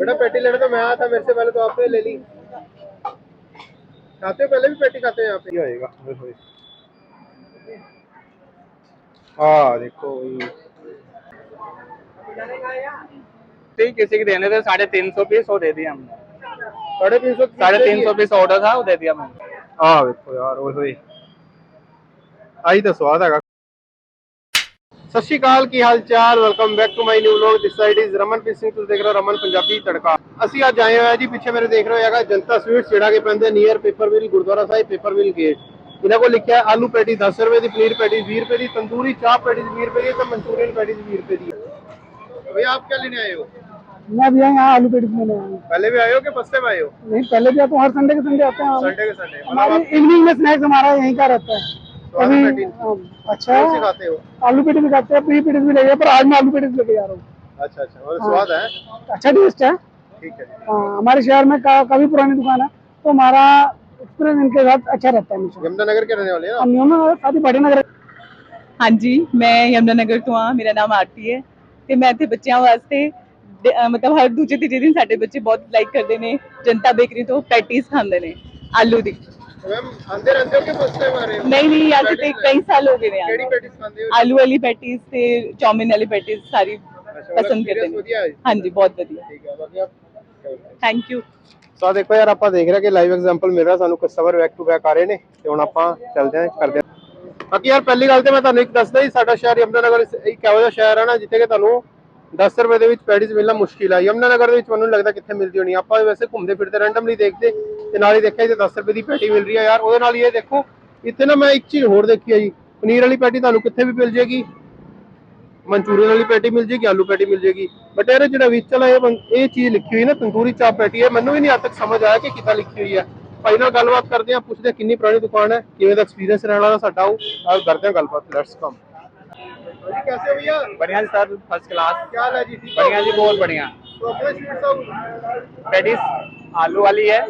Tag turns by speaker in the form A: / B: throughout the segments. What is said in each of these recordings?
A: बेटा पेटी लेना तो मैं आया था मेरे से पहले तो आपने ले ली। खाते हो? पहले भी पेटी खाते हो यहाँ पे? होएगा आ, हाँ, देखो
B: ठीक किसी के देने थे साढ़े तीन सौ पीस वो दे दिया हमने।
A: साढ़े तीन सौ
B: साढ़े तीन सौ पीस ऑर्डर था वो दे दिया मैंने
A: हाँ देखो यार वो तो आई तो स्वाद है ਸਤਿ ਸ਼੍ਰੀ ਅਕਾਲ ਕੀ ਹਾਲ ਚਾਲ welcome back to my new vlog this side is Ramanpreet Singh ਤੁਸੀਂ ਦੇਖ ਰਹੇ ਹੋ ਰਮਨ ਪੰਜਾਬੀ ਤੜਕਾ ਅਸੀਂ ਅੱਜ ਆਏ ਹੋਏ ਆ ਜੀ ਪਿੱਛੇ ਮੇਰੇ ਦੇਖ ਰਹੇ ਹੋ ਹੈਗਾ ਜਨਤਾ ਸਵੀਟਸ ਜਿਹੜਾ ਕਿ ਪੈਂਦੇ near Naperville Gurdwara Sahib Naperville gate ਇਹਨਾਂ ਕੋਲ ਲਿਖਿਆ ਹੈ ਆਲੂ ਪੈਟੀ 10 ਰੁਪਏ ਦੀ ਪਨੀਰ ਪੈਟੀ 20 ਰੁਪਏ ਦੀ ਤੰਦੂਰੀ ਚਾਹ ਪੈਟੀ 20 ਰੁਪਏ ਦੀ ਤੇ ਮਨਚੂਰੀਅਨ ਪੈਟੀ 20 ਰੁਪਏ ਦੀ भैया आप क्या लेने आए हो
C: मैं भैया यहाँ आलू पेटी लेने आया हूँ
A: पहले भी आए हो कि फर्स्ट टाइम आए हो
C: नहीं पहले भी आते हैं हर संडे के संडे आते हैं हम।
A: संडे के संडे मतलब
C: हमारे
A: आप
C: इवनिंग में स्नैक्स हमारा यहीं का रहता है
A: तो आलू
C: अभी
A: पैटी
C: हाँ, अच्छा
A: कौन सी खाते हो
C: आलू पेटी भी खाते हैं प्री पेटी भी लेके पर आज मैं आलू पेटी लेके जा रहा हूँ
A: अच्छा अच्छा और स्वाद है
C: अच्छा टेस्ट है
A: ठीक है
C: हाँ, हमारे शहर में का, काफी पुरानी दुकान है तो हमारा एक्सपीरियंस इनके साथ अच्छा रहता है हमेशा
A: यमुनानगर के रहने वाले हैं ना
C: हम न्यूनगर साथ ही बड़े नगर
D: ਹਾਂਜੀ ਮੈਂ ਯਮੁਨਾਨਗਰ ਤੋਂ ਆ ਮੇਰਾ ਨਾਮ ਆਰਤੀ ਹੈ ਤੇ ਮੈਂ ਇੱਥੇ ਬੱਚਿਆਂ ਵਾਸਤੇ ਡ- ਅਹ ਮਤਲਬ ਹਰ ਦੂਜੇ ਤੀਜੇ ਦਿਨ ਸਾਡੇ ਬੱਚੇ ਬਹੁਤ ਲਾਈਕ ਕਰਦੇ ਨੇ ਜਨਤਾ ਬੇਕਰੀ ਤੋਂ ਪੈਟੀਜ਼ ਖਾਂਦੇ ਨੇ ਆਲੂ ਦੀ
A: मैम आंदे रहते हो कि फर्स्ट टाइम आ रहे हो
D: ਨਹੀਂ ਨਹੀਂ ਅੱਜ ਤੇ ਕਈ ਸਾਲ ਹੋ ਗਏ ਨੇ
A: केड़ी
D: ਆਲੂ
A: पैटीज खाते हो
D: ਆਲੂ ਵਾਲੀ ਪੈਟੀਜ਼ ਤੇ ਚੌਮਿਨ ਵਾਲੀ ਪੈਟੀਜ਼ ਸਾਰੀ
A: अच्छा,
D: ਪਸੰਦ ਕਰਦੇ
A: experience
D: ਨੇ
A: ਵਧੀਆ ਹੈ
D: ਹਾਂਜੀ ਬਹੁਤ ਵਧੀਆ
A: ਠੀਕ ਹੈ ਬਾਕੀ ਆਪ
D: ਥੈਂਕ ਯੂ
A: ਸੋ ਆਹ ਦੇਖੋ ਯਾਰ ਆਪਾਂ ਦੇਖ ਰਹੇ ਕਿ ਲਾਈਵ ਐਗਜ਼ਾਮਪਲ ਮਿਲ ਰਿਹਾ ਸਾਨੂੰ ਕਸਟਮਰ ਬੈਕ ਟੂ ਬੈਕ ਆ ਰਹੇ ਨੇ ਤੇ ਹੁਣ ਆਪਾਂ ਚੱਲਦੇ ਹਾਂ ਕਰਦੇ ਹਾਂ ਬਾਕੀ ਯਾਰ ਪਹਿਲੀ ਗੱਲ ਤੇ ਮੈਂ ਤੁਹਾਨੂੰ ਇੱਕ ਦੱਸਦਾ ਹੀ ਸਾਡਾ ਸ਼ਹਿਰ ਯਮੁਨਾਨਗਰ ਇੱਕ ਇਹੋ ਜਿਹਾ ਸ਼ਹਿਰ ਹੈ ਨਾ ਜਿੱਥੇ ਕਿ ਤੁਹਾਨੂੰ 10 ਰੁਪਏ ਦੇ ਵਿੱਚ ਪੈਡੀਜ਼ ਮਿਲਣਾ ਮੁਸ਼ਕਿਲ ਹੈ ਯਮੁਨਾਨਗਰ ਦੇ ਵਿੱਚ ਮੈਨੂੰ ਨੀ ਲੱਗਦਾ ਕਿੱਥੇ ਮਿਲਦੀ ਹੋਣੀ ਆਪਾਂ ਵੈਸੇ ਘੁੰਮਦੇ ਫਿਰਦੇ ਰੈਂਡਮਲੀ ਦੇਖਦੇ ਤੇ ਨਾਲ ਹੀ ਦੇਖਿਆ ਜੇ 10 ਰੁਪਏ ਦੀ ਪੈਟੀ ਮਿਲ ਰਹੀ ਹੈ ਯਾਰ ਉਹਦੇ ਨਾਲ ਹੀ ਇਹ ਦੇਖੋ ਇੱਥੇ ਨਾ ਮੈਂ ਇੱਕ ਚੀਜ਼ ਹੋਰ ਦੇਖੀ ਹੈ ਜੀ ਪਨੀਰ ਵਾਲੀ ਪੈਟੀ ਤੁਹਾਨੂੰ ਕਿੱਥੇ ਵੀ ਮਿਲ ਜੇਗੀ ਮਨਚੂਰੀਅਨ ਵਾਲੀ ਪੈਟੀ ਮਿਲ ਜੇਗੀ ਆਲੂ ਪੈਟੀ ਮਿਲ ਜੇਗੀ ਬਟ ਇਹਦੇ ਜਿਹੜਾ ਵਿੱਚ ਵਾਲਾ ਇਹ ਬੰ- ਇਹ ਚੀਜ਼ ਲਿਖੀ ਹੋਈ ਨਾ ਤੰਦੂਰੀ ਚਾਪ ਪੈਟੀ ਹੈ ਮੈਨੂੰ ਵੀ ਨਹੀਂ ਅੱਜ ਤੱਕ ਸਮਝ ਆਇਆ ਕਿ ਕਿੱਦਾਂ ਲਿਖੀ ਹੋਈ ਹੈ ਭਾਈ ਨਾਲ ਗੱਲਬਾਤ ਕਰਦੇ ਹਾਂ ਪੁੱਛਦੇ ਹਾਂ ਕਿੰਨੀ ਪੁਰਾਣੀ ਦੁਕਾਨ ਹੈ ਕਿਵੇਂ ਦਾ ਐਕਸਪੀਰੀਅੰਸ ਰਹਿਣ ਵਾਲਾ ਸਾਡਾ ਉਹ ਆਓ ਕਰਦੇ ਹਾਂ ਗੱਲਬਾਤ ਲੈਟਸ ਕਮ जी कैसे हो भैया
B: बढ़िया जी सर फर्स्ट क्लास
A: क्या हाल है जी ठीक हो?
B: बढ़िया जी बहुत बढ़िया पेटिस आलू वाली है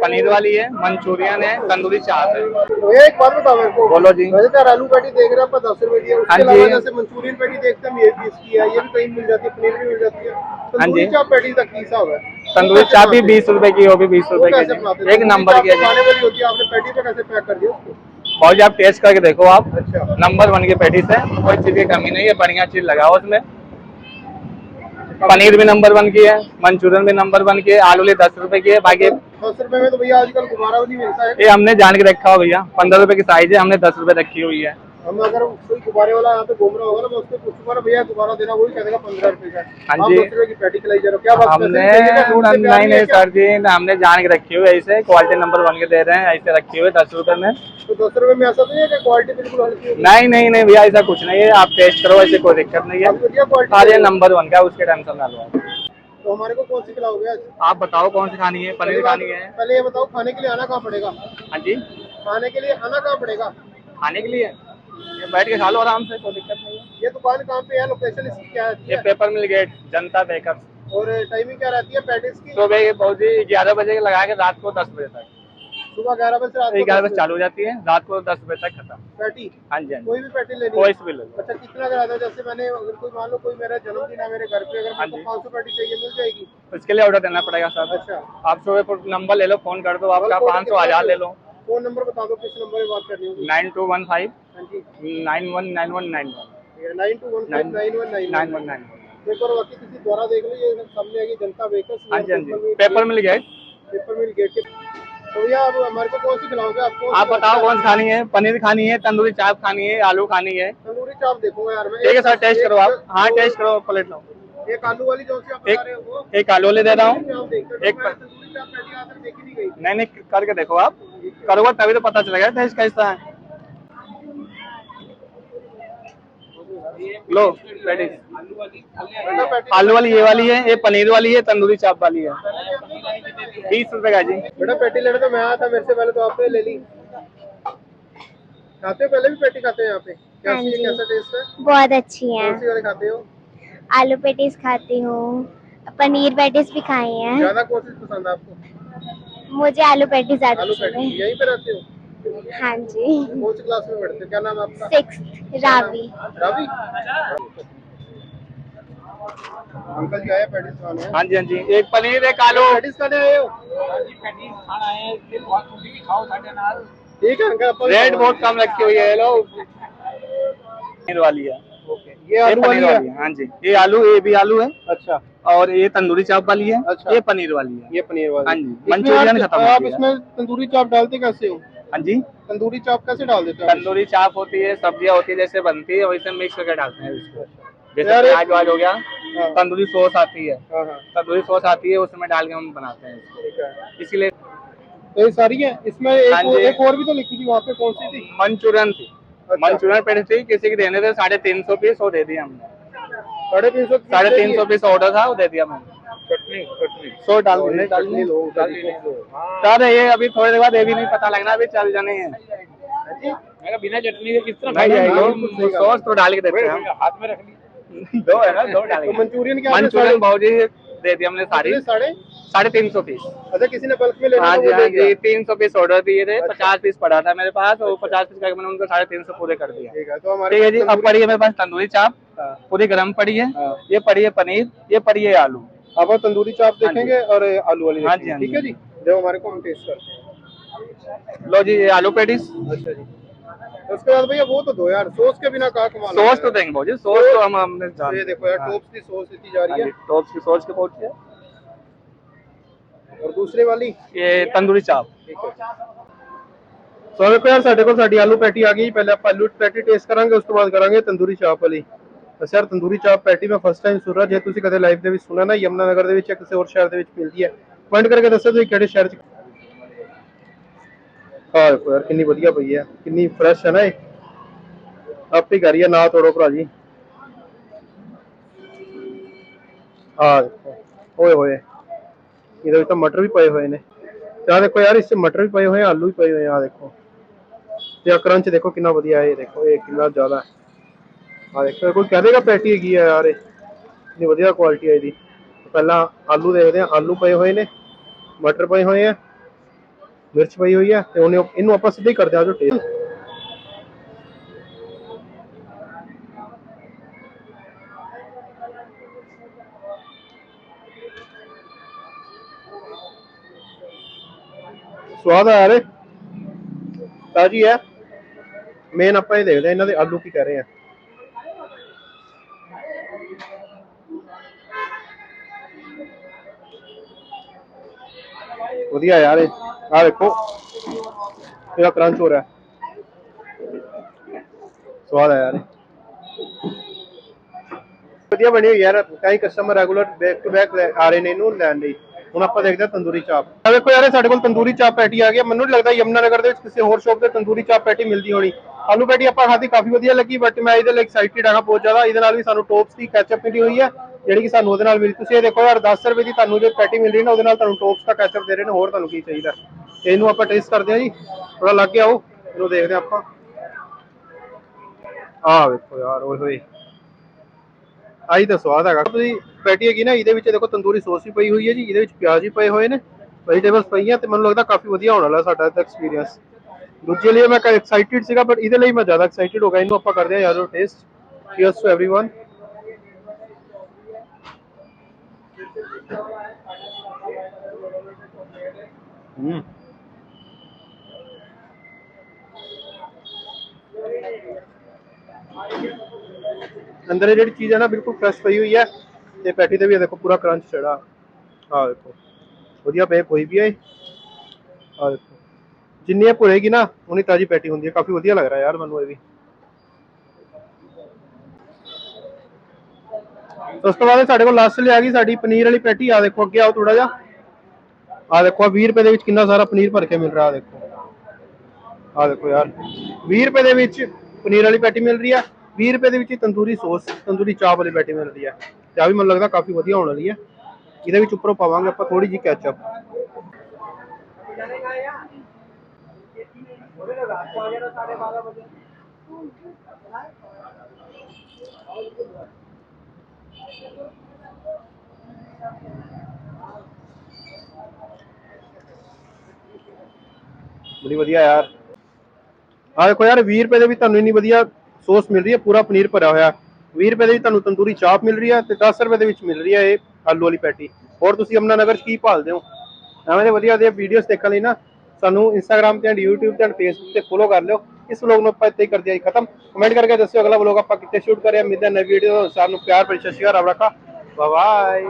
B: पनीर वाली है मंचूरियन है तंदूरी चाट है।
A: तो एक बात बताओ मेरे को।
B: बोलो जी।
A: वैसे तो आलू पैटी देख रहे हैं दस रुपए की है। उसके
B: हाँ जी।
A: अलावा जैसे मंचूरियन पैटी देखते हैं ये बीस की है ये भी कहीं मिल जाती है पनीर भी मिल जाती है। तंदूरी
B: जी।
A: चाप पैटी का की हिसाब है।
B: तंदूरी चाट भी बीस रुपए की भी बीस रुपए की एक नंबर की है
A: है आपने पैटी पे कैसे पैक कर दिया
B: और जी आप टेस्ट करके देखो आप।
A: अच्छा।
B: नंबर वन की पेटिस है कोई चीज़ की कमी नहीं है बढ़िया चीज़ लगाओ उसमें। पनीर भी नंबर वन की है मंचूरियन भी नंबर वन की है आलू ले दस रुपए की है बाकी
A: दस रुपए में तो भैया आजकल गुब्बारा भी नहीं मिलता है।
B: ये हमने जान के रखा हो भैया पंद्रह रुपए की साइज़ है हमने दस रुपए रखी हुई है।
A: हम अगर कोई गुब्बारे वाला यहाँ पे घूम रहा होगा ना मैं उसको पूछूँगा ना भैया गुब्बारा देना वही कह देगा पंद्रह रुपए का
B: हाँ। जी।
A: की पैटी खिलाई जा रहे क्या बात
B: हमने नहीं नहीं सर जी हमने जान के रखी हुई ऐसे क्वालिटी नंबर वन के दे रहे हैं ऐसे रखी हुई दस रुपए में।
A: तो दस रुपए में ऐसा तो नहीं है क्वालिटी बिल्कुल
B: नहीं नहीं नहीं भैया ऐसा कुछ नहीं है। आप टेस्ट करो ऐसे कोई दिक्कत नहीं है। सारे नंबर वन का उसके टेंशन ना लो
A: तो हमारे को कौन सी खिलाओगे आज?
B: आप बताओ कौन सी खानी है पनीर खानी है।
A: पहले ये बताओ खाने के लिए आना कहाँ पड़ेगा?
B: हाँ जी।
A: खाने के लिए आना कहाँ पड़ेगा?
B: खाने के लिए? ये बैठ के खा लो आराम से कोई दिक्कत नहीं है।
A: ये दुकान कहाँ पे है? लोकेशन इसकी क्या है
B: ये paper mill gate Janta baker
A: और टाइमिंग क्या रहती है पैटिस की?
B: सुबह बहुत ही ग्यारह बजे लगा के रात को दस बजे तक।
A: सुबह ग्यारह बजे रात को
B: ग्यारह बजे चालू हो जाती है रात को दस बजे तक खत्म।
A: पैटी
B: हाँ जी हाँ
A: कोई भी पैटी लेनी
B: कोई भी ले
A: अच्छा कितना का रहता है जैसे मैंने अगर कोई मान लो कोई मेरा जन्मदिन है मेरे घर पे अगर
B: हाँ जी।
A: पाँच सौ पैटी चाहिए मिल जाएगी?
B: उसके लिए ऑर्डर देना पड़ेगा सर
A: अच्छा।
B: आप सुबह नंबर ले लो फ़ोन कर दो आपका पाँच सौ हज़ार ले लो।
A: फ़ोन नंबर बता दो किस नंबर पे बात करनी होगी?
B: Nine
A: two one
B: five. Nine one nine one nine
A: one. Nine two one five nine one
B: nine nine one nine
A: एक बाकी किसी द्वारा देख लो ये सामने आएगी जनता बेकर्स
B: हाँ जी हाँ जी। पेपर मिल गए
A: पेपर मिल तो भैया आप हमारे को कौन सी खिलाओगे? आपको
B: आप बताओ कौन सी खानी है? पनीर खानी है तंदूरी चाप खानी है आलू खानी है।
A: तंदूरी चाप देखूँगा यार मैं
B: ठीक है सर टेस्ट करो आप। हाँ टेस्ट करो प्लेट लो
A: एक आलू वाली जो आप बता रहे हो
B: एक आलू वाले दे रहा हूँ। एक
A: नहीं
B: नहीं करके देखो आप। करोगे तभी तो पता चलेगा टेस्ट कैसा है। लो पेटिस आलू वाली ये वाली है ये पनीर वाली है तंदूरी चाप वाली है। बीस रुपए का जी।
A: बेटा पैटी लेने तो मैं आया था मेरे से पहले तो आपने ले ली। खाते हो? पहले भी पैटी खाते हैं यहाँ पे?
E: हाँ
A: कैसी टेस्ट है?
E: बहुत अच्छी हैं।
A: कौन सी वाले खाते हो?
E: आलू पेटीज खाती हूँ पनीर पेटीज भी खाई हैं।
A: ज़्यादा कौन सी पसंद है आपको?
E: मुझे आलू पेटीज ज़्यादा
A: आलू
E: पसंद
A: पैटी
E: है।
A: यहीं पे रहते हो?
E: हाँ जी।
A: कौन सी क्लास में पढ़ते हो? क्या नाम है आपका?
E: सिक्स रावी
A: रावी अंकल जी आए पैटिस खाने
B: हाँ जी हाँ जी। एक पनीर एक आलू।
A: पैटिस खाने आए हो? ठीक है अंकल
B: रेट बहुत कम रखी हुई है ये लोग पनीर वाली है।
A: ओके। ये आलू वाली है?
B: हाँ। जी। ये आलू ये भी आलू है।
A: अच्छा।
B: और ये तंदूरी चाप वाली है।
A: अच्छा।
B: ये पनीर वाली है।
A: ये पनीर वाली।
B: हाँ जी, मंचूरियन खत्म
A: आप इसमें तंदूरी चाप डालते कैसे हो?
B: हाँ जी।
A: तंदूरी चाप कैसे डाल देते हो?
B: तंदूरी चाप होती है सब्ज़ियाँ होती है जैसे बनती है वैसे मिक्स करके डालते हैं इसको। जैसे प्याज वाज हो गया
A: हाँ।
B: तंदूरी सॉस आती है।
A: हाँ हाँ।
B: तंदूरी सॉस आती है उसमें डाल के हम बनाते हैं इसीलिए
A: तो ये सारी है? इसमें एक। एक और भी तो लिखी थी वहाँ पे कौन सी थी?
B: मंचूरियन थी।
A: अच्छा।
B: मंचूरियन पेड़ थी किसी की देने थे साढ़े तीन सौ पीस वो दे दिया हमने।
A: साढ़े तीन सौ
B: साढ़े तीन सौ पीस ऑर्डर था वो दे दिया मैंने
A: चटनी चटनी।
B: सौ डाल सर ये अभी थोड़ी देर बाद ये भी नहीं पता लगना अभी चल जाने हैं।
F: बिना चटनी के किस तरह
B: सॉस तो डाल के देते हैं।
F: हाथ में रख ली।
B: दो है ना दो डाल
A: तो मंचूरियन
B: मंचूरियन भाजी दे दी हमने सारी।
A: साढ़े?
B: साढ़े तीन सौ पीस।
A: अच्छा किसी ने बल्क में लेना
B: हाँ जी हाँ जी तीन सौ पीस ऑर्डर दिए थे
A: अच्छा।
B: पचास पीस पड़ा था मेरे पास और पचास पीस करके मैंने उनको साढ़े तीन सौ पूरे कर दिया।
A: ठीक है तो
B: जी अब पड़ी है मेरे पास तंदूरी चाप
A: हाँ।
B: पूरी गर्म पड़ी है।
A: हाँ।
B: ये पड़ी है पनीर ये पड़ी है आलू।
A: अब तंदूरी चाप
B: हाँ
A: देखेंगे और आलू वाली
B: हाँ जी, हाँ
A: ठीक। है जी? जो हमारे को हम टेस्ट करते हैं।
B: लो जी ये आलू पेटीज
A: अच्छा जी। उसके बाद भैया वो तो दो यार सॉस के बिना कहा कमाना
B: सॉस
A: है।
B: तो देंगे भाजी सॉस तो हम हमने जान
A: ये देखो यार
B: हाँ।
A: टॉप्स की सॉस इतनी जा रही है
B: टॉप्स की सॉस के पहुंच है
A: और दूसरे वाली
B: ये तंदूरी चाप
A: ਠੀਕ ਹੈ ਸੋ ਵੇਖੋ ਯਾਰ ਸਾਡੇ ਕੋਲ ਸਾਡੀ ਆਲੂ ਪੈਟੀ ਆ ਗਈ ਪਹਿਲੇ ਆਪਾਂ ਆਲੂ ਪੈਟੀ ਟੇਸਟ ਕਰਾਂਗੇ ਉਸ ਤੋਂ ਬਾਅਦ ਕਰਾਂਗੇ ਤੰਦੂਰੀ ਚਾਪ ਵਾਲੀ ਅਸੀਂ ਯਾਰ ਤੰਦੂਰੀ ਚਾਪ ਪੈਟੀ ਮੈਂ ਫਸਟ ਟਾਈਮ ਸੁਣ ਰਿਹਾ ਜੇ ਤੁਸੀਂ ਕਦੇ ਲਾਈਵ ਦੇ ਵਿੱਚ ਸੁਣਿਆ ਨਾ ਯਮਨਾ ਨਗਰ ਦੇ ਵਿੱਚ ਜਾਂ ਕਿਸੇ ਹੋਰ ਸ਼ਹਿਰ ਦੇ ਵਿੱਚ ਮਿਲਦੀ ਹੈ ਕਮੈਂਟ ਕਰਕੇ ਦੱਸੋ ਤੁਸੀਂ ਕਿਹੜੇ ਸ਼ਹਿਰ ਚ ਆਹ ਦੇਖੋ ਯਾਰ, ਕਿੰਨੀ ਵਧੀਆ ਪਈ ਹੈ, ਕਿੰਨੀ ਫਰੈਸ਼ ਹੈ ਨਾ ਇਹ। ਆਪੇ ਕਰੀਏ ਨਾ ਤੋੜੋ ਭਰਾ ਜੀ। ਆਹ ਦੇਖੋ, ਓਏ ਹੋਏ। ਇਹਦੇ ਵਿੱਚ ਤਾਂ ਮਟਰ ਵੀ ਪਏ ਹੋਏ ਨੇ। ਆਹ ਦੇਖੋ ਯਾਰ, ਇਸ 'ਚ ਮਟਰ ਵੀ ਪਏ ਹੋਏ ਆ, ਆਲੂ ਵੀ ਪਏ ਹੋਏ ਆ, ਆਹ ਦੇਖੋ। ਤੇ ਆ ਕਰੰਚ ਦੇਖੋ ਕਿੰਨਾ ਵਧੀਆ ਹੈ, ਇਹ ਦੇਖੋ, ਇਹ ਕਿੰਨਾ ਜ਼ਿਆਦਾ ਹੈ। ਆ ਦੇਖੋ, ਇਹ ਕੋਈ ਕਹਿ ਪੈਟੀ ਹੈਗੀ ਆ ਯਾਰ ਇਹ। ਕਿੰਨੀ ਵਧੀਆ ਕੁਆਲਿਟੀ ਹੈ ਇਹਦੀ। ਪਹਿਲਾਂ ਆਲੂ ਦੇਖਦੇ ਆ ਆਲੂ ਪਏ ਹੋਏ ਨੇ, ਮਟਰ ਪਏ ਹੋਏ ਆ। ਮਿਰਚ ਪਈ ਹੋਈ ਹੈ ਤੇ ਉਹਨੇ ਇਹਨੂੰ ਆਪਾਂ ਸਿੱਧੇ ਹੀ ਕਰਦੇ ਆ ਜੋ ਟੇਸਟ ਸਵਾਦ ਆ ਰਿਹਾ ਤਾਜੀ ਹੈ ਮੇਨ ਆਪਾਂ ਇਹ ਦੇਖਦੇ ਆ ਇਹਨਾਂ ਦੇ ਆਲੂ ਕੀ ਕਰ ਰਹੇ ਆ। ਵਧੀਆ ਯਾਰ ਇਹ ਆ ਦੇਖੋ ਇਹਦਾ ਕਰੰਚ ਹੋ ਰਿਹਾ। ਸਵਾਦ ਆ ਯਾਰ। ਵਧੀਆ ਬਣੀ ਹੋਈ ਯਾਰ। ਕਈ customer regular back to back ਆ ਰਹੇ ਨੇ ਇਹਨੂੰ ਲੈਣ ਲਈ। ਹੁਣ ਆਪਾਂ ਦੇਖਦੇ ਤੰਦੂਰੀ ਚਾਪ। ਆ ਵੇਖੋ ਯਾਰ ਸਾਡੇ ਕੋਲ ਤੰਦੂਰੀ ਚਾਪ ਪੈਟੀ ਆ ਗਈ ਮੈਨੂੰ ਨਹੀਂ ਲੱਗਦਾ ਯਮਨਾ ਨਗਰ ਦੇ ਵਿੱਚ ਕਿਸੇ ਹੋਰ ਸ਼ੌਪ ਤੇ ਤੰਦੂਰੀ ਚਾਪ ਪੈਟੀ ਮਿਲਦੀ ਹੋਣੀ। ਆਲੂ ਪੈਟੀ ਆਪਾਂ ਖਾਧੀ ਕਾਫੀ ਵਧੀਆ ਲੱਗੀ ਬਟ ਮੈਂ ਇਹਦੇ ਲਈ ਐਕਸਾਈਟਿਡ ਹਾਂ ਬਹੁਤ ਜ਼ਿਆਦਾ। ਇਹਦੇ ਨਾਲ ਵੀ ਸਾਨੂੰ ਟੋਪਸ ਦੀ ਕੈਚਅਪ ਮਿਲੀ ਹੋਈ ਹੈ ਜਿਹੜੀ ਕਿ ਸਾਨੂੰ ਉਹਦੇ ਨਾਲ ਮਿਲੀ ਤੁਸੀਂ ਇਹ ਦੇਖੋ ਯਾਰ 10 ਰੁਪਏ ਦੀ ਤੁਹਾਨੂੰ ਜੋ ਪੈਟੀ ਮਿਲ ਰਹੀ ਨਾ ਉਹਦੇ ਨਾਲ ਤੁਹਾਨੂੰ ਟੋਪਸ ਦਾ ਕੈਚਅਪ ਦੇ ਰਹੇ ਨੇ ਹੋਰ ਤੁਹਾਨੂੰ ਕੀ ਚਾਹੀਦਾ ਤੇ ਇਹਨੂੰ ਆਪਾਂ ਟੇਸਟ ਕਰਦੇ ਹਾਂ ਜੀ ਥੋੜਾ ਲੱਗ ਗਿਆ ਉਹ ਇਹਨੂੰ ਦੇਖਦੇ ਹਾਂ ਆਪਾਂ ਆਹ ਵੇਖੋ ਯਾਰ ਓਏ ਹੋਏ ਆਹੀ ਤਾਂ ਸਵਾਦ ਹੈਗਾ ਤੁਸੀਂ ਪੈਟੀ ਹੈਗੀ ਨਾ ਇਹਦੇ ਵਿੱਚ ਦੇਖੋ ਤੰਦੂਰੀ ਸੌਸ ਵੀ ਪਈ ਹੋਈ ਹੈ ਜੀ ਇਹਦੇ ਵਿੱਚ ਪਿਆਜ਼ ਵੀ ਪਏ ਹੋਏ ਨੇ ਵੈਜੀਟੇਬਲਸ ਪਈਆਂ ਤੇ ਮੈਨੂੰ ਲੱਗਦਾ ਕਾਫੀ ਵਧੀਆ ਹੋਣ ਵਾਲਾ ਸਾਡਾ ਇਹਦਾ ਐਕਸਪੀਰੀਅੰਸ ਦੂਜੇ ਲਈ ਮੈਂ ਐਕਸਾਈਟਿਡ ਸੀਗਾ ਬਟ ਇਹਦੇ ਲਈ ਮੈਂ ਜ਼ਿਆਦਾ ਐਕਸਾਈਟਿਡ ਹੋ ਗਿਆ ਇਹਨੂੰ ਆਪਾਂ ਕਰਦੇ ਹਾਂ ਯਾਰੋ ਟੇਸਟ ਚੀਅਰਸ ਟੂ एवरीवन ਹੂੰ ਅੰਦਰ ਇਹ ਜਿਹੜੀ ਚੀਜ਼ ਹੈ ਨਾ ਬਿਲਕੁਲ ਫਰੈਸ਼ ਪਈ ਹੋਈ ਹੈ ਤੇ ਪੈਟੀ ਤੇ ਵੀ ਇਹ ਦੇਖੋ ਪੂਰਾ ਕਰੰਚ ਚੜਾ ਆ ਦੇਖੋ ਵਧੀਆ ਪਏ ਕੋਈ ਵੀ ਹੈ ਆ ਦੇਖੋ ਜਿੰਨੀ ਇਹ ਭੁਰੇਗੀ ਨਾ ਉਨੀ ਤਾਜੀ ਪੈਟੀ ਹੁੰਦੀ ਹੈ ਕਾਫੀ ਵਧੀਆ ਲੱਗ ਰਿਹਾ ਯਾਰ ਮੈਨੂੰ ਇਹ ਵੀ ਉਸ ਤੋਂ ਬਾਅਦ ਸਾਡੇ ਕੋਲ ਲਾਸਟ ਲਈ ਆ ਗਈ ਸਾਡੀ ਪਨੀਰ ਵਾਲੀ ਪੈਟੀ ਆ ਦੇਖੋ ਅੱਗੇ ਆਓ ਥੋੜਾ ਜਿਹਾ ਆ ਦੇਖੋ 20 ਰੁਪਏ ਦੇ ਵਿੱਚ ਕਿੰਨਾ ਸਾਰਾ ਪਨੀਰ ਭਰ ਕੇ ਮਿਲ ਰਿਹਾ ਆ ਦੇਖੋ ਆ ਦੇਖੋ ਯਾਰ 20 ਰੁਪਏ ਦੇ ਵਿੱਚ ਪਨੀਰ ਵਾਲੀ ਪੈਟੀ ਮਿਲ ਰਹੀ ਆ 20 ਰੁਪਏ ਦੇ ਵਿੱਚ ਹੀ ਤੰਦੂਰੀ ਸੌਸ ਤੰਦੂਰੀ ਚਾਪ ਵਾਲੀ ਪੈਟੀ ਮਿਲ ਰਹੀ ਆ ਤੇ ਆ ਵੀ ਮੈਨੂੰ ਲੱਗਦਾ ਕਾਫੀ ਵਧੀਆ ਹੋਣ ਵਾਲੀ ਆ ਇਹਦੇ ਵਿੱਚ ਉੱਪਰੋਂ ਪਾਵਾਂਗੇ ਆਪਾਂ ਥੋੜੀ ਜਿਹੀ ਕੈਚਅਪ ਬੜੀ ਵਧੀਆ ਯਾਰ ਆ ਦੇਖੋ ਯਾਰ 20 ਰੁਪਏ ਦੇ ਵੀ ਤੁਹਾਨੂੰ ਇੰਨੀ ਵਧੀਆ ਸੌਸ ਮਿਲ ਰਹੀ ਹੈ ਪੂਰਾ ਪਨੀਰ ਭਰਿਆ ਹੋਇਆ 20 ਰੁਪਏ ਦੇ ਵਿੱਚ ਤੁਹਾਨੂੰ ਤੰਦੂਰੀ ਚਾਪ ਮਿਲ ਰਹੀ ਹੈ ਤੇ 10 ਰੁਪਏ ਦੇ ਵਿੱਚ ਮਿਲ ਰਹੀ ਹੈ ਇਹ ਆਲੂ ਵਾਲੀ ਪੈਟੀ ਹੋਰ ਤੁਸੀਂ ਯਮਨਾ ਨਗਰ 'ਚ ਕੀ ਭਾਲਦੇ ਹੋ ਐਵੇਂ ਦੇ ਵਧੀਆ ਵਧੀਆ ਵੀਡੀਓਜ਼ ਦੇਖਣ ਲਈ ਨਾ ਸਾਨੂੰ ਇੰਸਟਾਗ੍ਰam ਤੇ ਐਂਡ YouTube ਤੇ ਐਂਡ Facebook ਤੇ ਫੋਲੋ ਕਰ ਲਿਓ। ਇਸ ਵਲੋਗ ਨੂੰ ਆਪਾਂ ਇੱਥੇ ਹੀ ਕਰਦੇ ਹਾਂ ਜੀ ਖਤਮ। ਕਮੈਂਟ ਕਰਕੇ ਦੱਸਿਓ ਅਗਲਾ ਵਲੋਗ ਆਪਾਂ ਕਿੱਥੇ ਸ਼ੂਟ ਕਰਿਆ। ਮਿਲਦੇ ਨਵੀਂ ਵੀਡੀਓ ਸਾਨੂੰ ਪਿਆਰ ਭਰੀ ਸਤਿ ਸ਼੍ਰੀ ਅਕਾਲ, ਰੱਬ ਰੱਖਾ ਬਾਏ